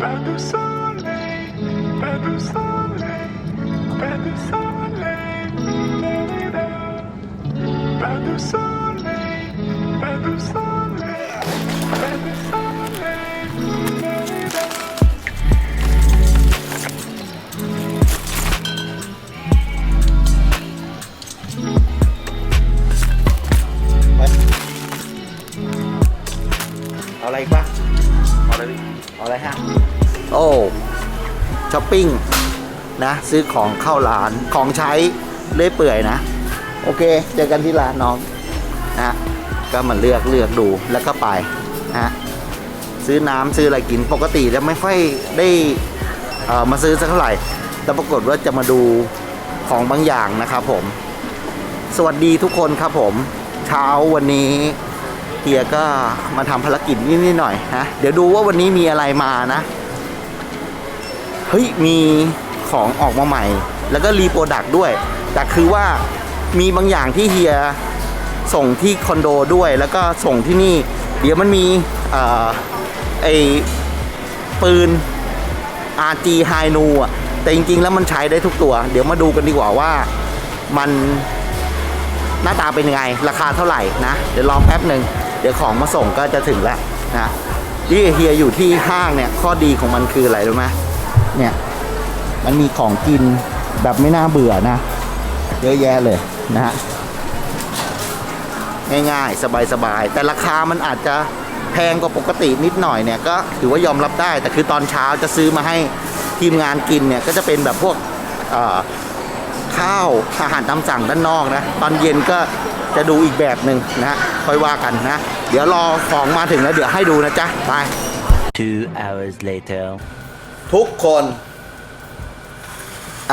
Pas de soleil, pas de soleil, pas de soleil, da-da-da. pas de soleil, pas de soleil, pas de soleil, da-da-da. เอาอะไรอีกปะเอาอะไรพี่เอาอะไรฮะ โอ้ช้อปปิ้งนะ ซื้อของเข้าร้านของใช้เลื่อยเปื่อยนะ โอเค เจอกันที่ร้านน้องนะก็มาเลือกเลือกดูแล้วก็ไปนะซื้อน้ำซื้ออะไรกินปกติจะไม่ค่อยได้อ่อมาซื้อสักเท่าไหร่ แต่ปรากฏว่าจะมาดูของบางอย่างนะครับผม สวัสดีทุกคนครับผม เช้าวันนี้เฮียก็มาทำภารกิจนิดๆหน่อยนะเดี๋ยวดูว่าวันนี้มีอะไรมานะ เฮ้ยมีของออกมาใหม่ แล้วก็รีโปรดักต์ด้วย แต่คือว่ามีบางอย่างที่เฮียส่งที่คอนโดด้วย แล้วก็ส่งที่นี่ เดี๋ยวมันมีอไอปืน RG High Nu อะแต่จริงๆแล้วมันใช้ได้ทุกตัว เดี๋ยวมาดูกันดีกว่าว่ามันหน้าตาเป็นยังไง ราคาเท่าไหร่นะ เดี๋ยวรอแป๊บหนึ่งเดี๋ยวของมาส่งก็จะถึงแล้วนะที่เฮียอยู่ที่ห้างเนี่ยข้อดีของมันคืออะไรรู้ไหม เนี่ย มันมีของกินแบบไม่น่าเบื่อนะ เยอะแยะเลยนะฮะง่ายๆ สบายๆ แต่ราคามันอาจจะแพงกว่าปกตินิดหน่อยเนี่ยก็ถือว่ายอมรับได้ แต่คือตอนเช้าจะซื้อมาให้ทีมงานกินเนี่ยก็จะเป็นแบบพวกข้าวอาหารตามสั่งด้านนอกนะ ตอนเย็นก็จะดูอีกแบบหนึ่งนะฮะค่อยว่ากันนะ เดี๋ยวรอของมาถึงแล้วเดี๋ยวให้ดูนะจ๊ะ ไป Two hours later. ทุกคน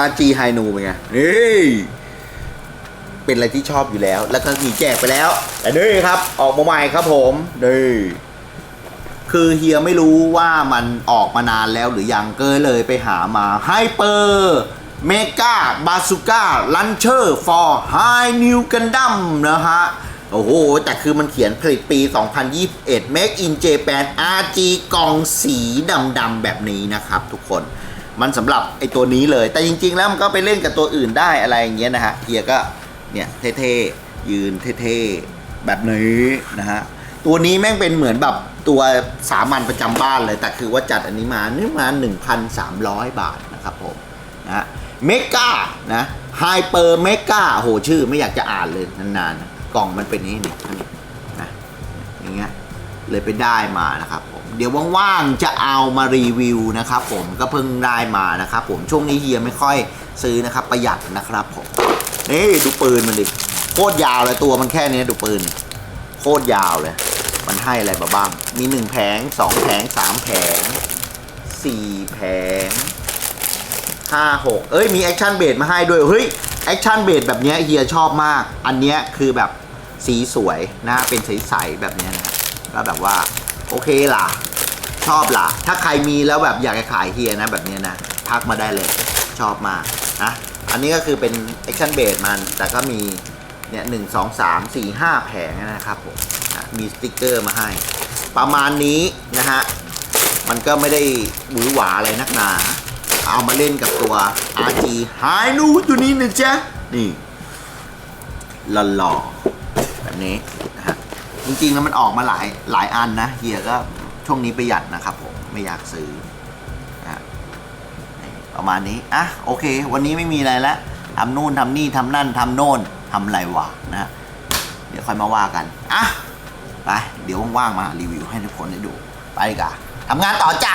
RG High Nu เป็นไงนี่เป็นอะไรที่ชอบอยู่แล้ว แล้วก็มีแจกไปแล้วแต่นี่ครับ ออกมาใหม่ครับผมนี่คือเฮียไม่รู้ว่ามันออกมานานแล้วหรือยังเก็เลยไปหามาไฮเปอร์เมกาบาซูก้าลันเชอร์ for High New Gundam นะฮะ โอ้โห แต่คือมันเขียนผลิตปี 2021 Make in Japan RG กล่องสีดำๆแบบนี้นะครับทุกคน มันสำหรับไอตัวนี้เลย แต่จริง ๆ แล้วมันก็ไปเล่นกับตัวอื่นได้อะไรอย่างเงี้ยนะฮะเฮียก็เนี่ยเท่ๆ ยืนเท่ๆ แบบนี้นะฮะ ตัวนี้แม่งเป็นเหมือนแบบตัวสามัญประจำบ้านเลย แต่คือว่าจัดอันนี้มานี่มา 1,300 บาทนะครับผมนะเมกานะไฮเปอร์เมกาโหชื่อไม่อยากจะอ่านเลยนานๆนะ กล่องมันเป็นนี้นี่นี่นะอย่างเงี้ยเลยไปได้มานะครับผมเดี๋ยวว่างๆจะเอามารีวิวนะครับผมก็เพิ่งได้มานะครับผมช่วงนี้เฮียไม่ค่อยซื้อนะครับประหยัดนะครับผมนี่ดูปืนมันดิโคตรยาวเลยตัวมันแค่นี้ดูปืนโคตรยาวเลย มันให้อะไรบ้าง มีหนึ่งแผงสองแผงสามแผงสี่แผงห้าหกเอ้ยมีแอคชั่นเบดมาให้ด้วยเฮ้ยแอคชั่นเบดแบบนี้เฮียชอบมาก อันเนี้ยคือแบบ สีสวยนะเป็นใสๆแบบนี้นะก็แบบว่าโอเคล่ะ ชอบล่ะ ถ้าใครมีแล้วแบบอยากจะขายเฮียนะแบบนี้นะทักมาได้เลยชอบมากนะอันนี้ก็คือเป็นแอคชั่นเบดมัน แต่ก็มีเนี่ยหนึ่งสองสามสี่ห้าแผงนะครับผมนะมีสติกเกอร์มาให้ ประมาณนี้นะฮะ มันก็ไม่ได้หวือหวาอะไรนักหนา เอามาเล่นกับตัว RG หายนูตัวนี้นะจ๊ะ นี่หล่อ แบบนี้นะฮะจริงๆแล้วมันออกมาหลายหลายอันนะเฮียก็ช่วงนี้ประหยัดนะครับผมไม่อยากซื้อนะฮะประมาณนี้อะโอเค วันนี้ไม่มีอะไรแล้วทำนู่นทำนี่ทำนั่นทำโน่นทำไรวะนะฮะเดี๋ยวค่อยมาว่ากันอะไปเดี๋ยวว่างๆมารีวิวให้ทุกคนได้ดู ไปดีกว่าทำงานต่อจ้ะ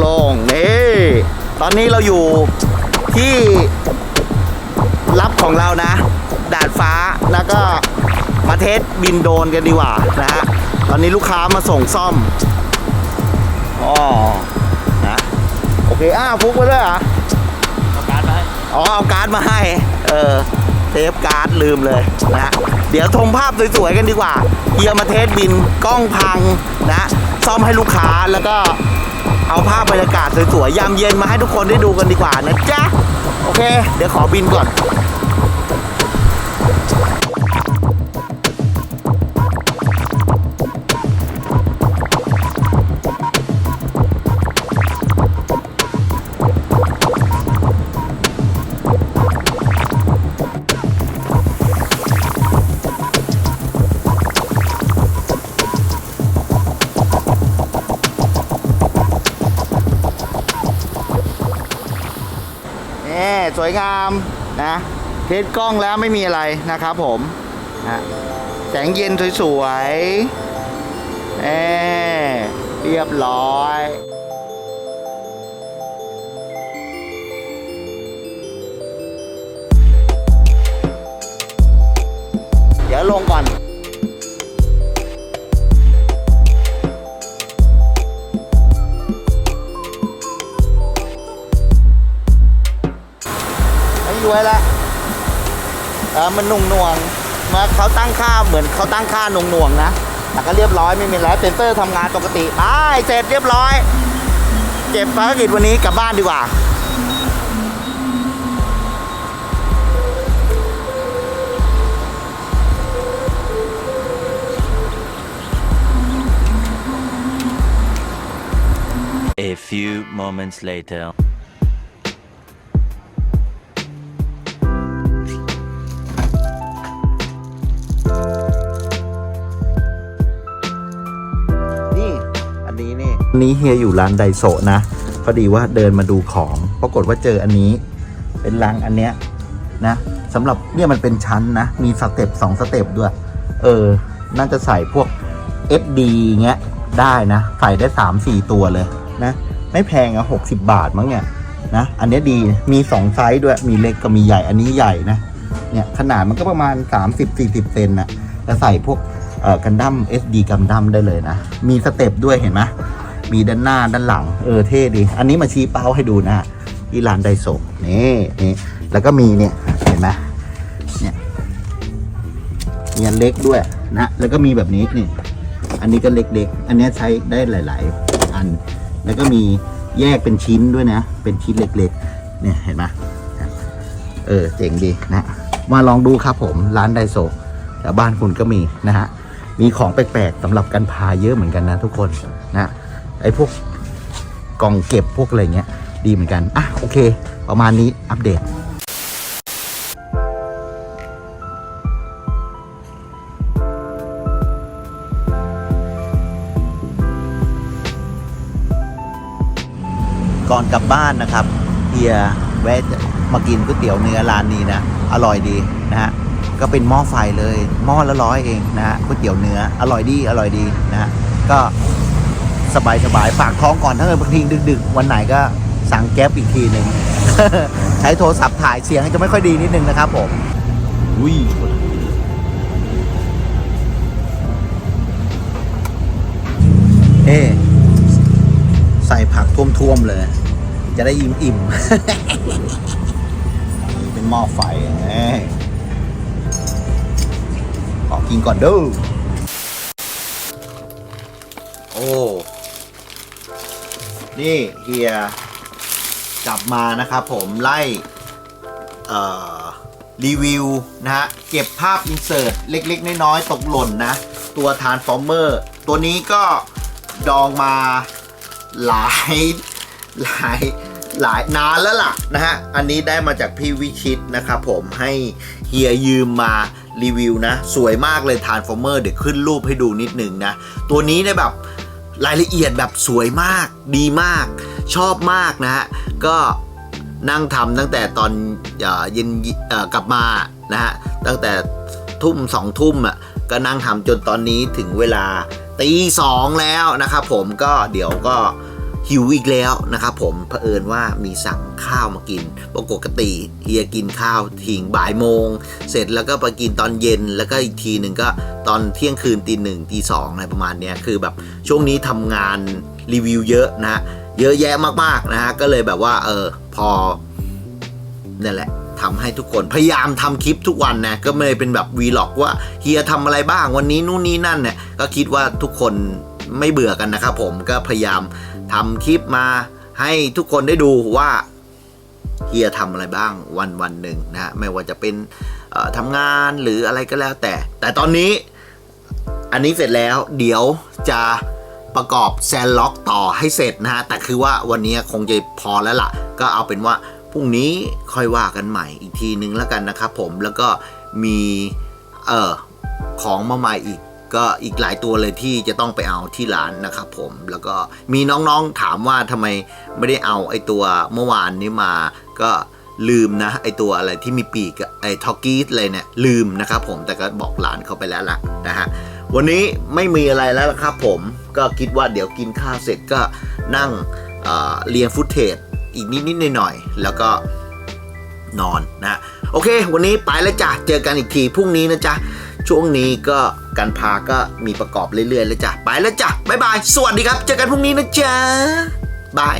โล่งๆนี่ตอนนี้เราอยู่ที่รับของเรานะ ดาดฟ้าแล้วก็มาเทสบินโดรนกันดีกว่านะฮะตอนนี้ลูกค้ามาส่งซ่อมอ๋อนะโอเคอ้าวฟุกมาด้วยเหรอเอาการ์ดไปอ๋อเอาการ์ดมาให้ เออเทปการ์ดลืมเลยนะเดี๋ยวชมภาพสวยๆกันดีกว่าเฮียมาเทสบินกล้องพังนะ ซ่อมให้ลูกค้าแล้วก็ เอาภาพบรรยากาศสวยๆยามเย็นมาให้ทุกคนได้ดูกันดีกว่านะจ๊ะ โอเค เดี๋ยวขอบินก่อน สวยงามนะเทสกล้องแล้วไม่มีอะไรนะครับผมนะแสงเย็นสวยๆเอเรียบร้อยเดี๋ยวลงก่อน ออมันนุ่งนวงมาเขาตั้งค่าเหมือนเขาตั้งค่านุ่งนวงนะแต่ก็เรียบร้อยไม่มีแล้วเซนเตอร์ทำงานปกติไปเสร็จเรียบร้อย เก็บภารกิจวันนี้กลับบ้านดีกว่า A few moments later. นี้นี่อันนี้เฮียอยู่ร้านไดโซนะพอดีว่าเดินมาดูของปรากฏว่าเจออันนี้เป็นรังอันเนี้ยนะสำหรับเนี่ยมันเป็นชั้นนะ มีสเต็ปสองสเต็ปด้วย เออ น่าจะใส่พวก FD เงี้ยได้นะ ใส่ได้สามสี่ตัวเลยนะ ไม่แพงอะหกสิบบาทมั้งเนี่ยนะ อันเนี้ยดีมีสองไซส์ด้วยมีเล็กกับมีใหญ่อันนี้ใหญ่นะเนี่ยขนาดมันก็ประมาณ 30-40 เซนนะจะใส่พวกเอ่อกันดั้ม SD กันดั้มได้เลยนะ มีสเต็ปด้วยเห็นไหม มีด้านหน้าด้านหลัง เออเท่ดี อันนี้มาชี้เป้าให้ดูนะที่ร้านไดโซนี่นี่แล้วก็มีเนี่ยเห็นไหมเนี่ยมีอันเล็กด้วยนะแล้วก็มีแบบนี้นี่อันนี้ก็เล็กๆ อันนี้ใช้ได้หลาย ๆ อัน แล้วก็มีแยกเป็นชิ้นด้วยนะ เป็นชิ้นเล็กๆ เนี่ยเห็นไหมเออเจ๋งดีนะ มาลองดูครับผมร้านไดโซแถวบ้านคุณก็มีนะฮะ มีของแปลกๆสำหรับการพาเยอะเหมือนกันนะทุกคนนะ ไอ้พวกกล่องเก็บพวกอะไรเงี้ย ดีเหมือนกัน อะ โอเค ประมาณนี้อัปเดตก่อนกลับบ้านนะครับเฮียแวะมากินก๋วยเตี๋ยวเนื้อร้านนี้นะ อร่อยดีนะฮะ ก็เป็นหม้อไฟเลย หม้อละร้อยเองนะฮะก๋วยเตี๋ยวเนื้อ อร่อยดี อร่อยดีนะฮะ ก็ สบายสบายฝากท้องก่อนถ้าเกิดบางทีดึกๆ วันไหนก็สั่งแก๊ปอีกทีหนึ่ง ใช้โทรศัพท์ถ่ายเสียงจะไม่ค่อยดีนิดนึงนะครับผมอุ้ยเอ๊ะใส่ผักท่วมๆเลย จะได้อิ่มอิ่มๆนี่เป็นหม้อไฟเอ้ยขอกินก่อนเด้อโอ้ นี่เฮียกลับมานะครับผมไล่รีวิวนะฮะ เก็บภาพอินเสิร์ตเล็กๆ น้อยๆ ตกหล่นนะ ตัว Transformer ตัวนี้ก็ดองมาหลาย หลายหลายนานแล้วล่ะนะฮะ อันนี้ได้มาจากพี่วิชิตนะครับผมให้เฮียยืมมารีวิวนะ สวยมากเลย Transformer เดี๋ยวขึ้นรูปให้ดูนิดหนึ่งนะ ตัวนี้เนี่ยแบบ รายละเอียดแบบสวยมาก ดีมาก ชอบมากนะฮะ ก็นั่งทำตั้งแต่ตอนเย็นกลับมานะฮะ ตั้งแต่ทุ่มสองทุ่มอะก็นั่งทำจนตอนนี้ถึงเวลาตีสองแล้วนะครับผมก็เดี๋ยวก็ หิวอีกแล้วนะครับผมเผอิญว่ามีสั่งข้าวมากิน ปกติเฮียกินข้าวทิ้งบ่ายโมง เสร็จแล้วก็ไปกินตอนเย็นแล้วก็อีกทีหนึ่งก็ตอนเที่ยงคืนตีหนึ่งตีสองอะไรประมาณเนี้ยคือแบบช่วงนี้ทำงานรีวิวเยอะนะเยอะแยะมากๆนะฮะก็เลยแบบว่าเออพอนั่นแหละทำให้ทุกคนพยายามทำคลิปทุกวันนะก็ไม่ได้เป็นแบบวีล็อกว่าเฮียทำอะไรบ้างวันนี้นู่นนี่นั่นเนี่ยก็คิดว่าทุกคนไม่เบื่อกันนะครับผมก็พยายาม ทำคลิปมาให้ทุกคนได้ดูว่าเฮียทำอะไรบ้างวันวันหนึ่งนะฮะไม่ว่าจะเป็นทำงานหรืออะไรก็แล้วแต่ แต่ตอนนี้อันนี้เสร็จแล้วเดี๋ยวจะประกอบแซนล็อกต่อให้เสร็จนะฮะ แต่คือว่าวันนี้คงจะพอแล้วล่ะ ก็เอาเป็นว่าพรุ่งนี้ค่อยว่ากันใหม่อีกทีนึงแล้วกันนะครับผมแล้วก็มีเอ่อของมาใหม่อีก ก็อีกหลายตัวเลยที่จะต้องไปเอาที่ร้านนะครับผมแล้วก็มีน้องๆถามว่าทำไมไม่ได้เอาไอตัวเมื่อวานนี้มาก็ลืมนะไอตัวอะไรที่มีปีกไอทอกกี้เลยเนี่ยลืมนะครับผมแต่ก็บอกร้านเขาไปแล้วล่ะนะฮะวันนี้ไม่มีอะไรแล้วครับผมก็คิดว่าเดี๋ยวกินข้าวเสร็จก็นั่งเเรียนฟุตเทจอีกนิดๆหน่อยๆแล้วก็นอนนะโอเค วันนี้ไปแล้วจ้ะเจอกันอีกทีพรุ่งนี้นะจ๊ะ ช่วงนี้ก็การพาก็มีประกอบเรื่อยๆแล้วจ้ะ ไปแล้วจ้ะ บ๊ายบาย สวัสดีครับ เจอกันพรุ่งนี้นะจ๊ะ บาย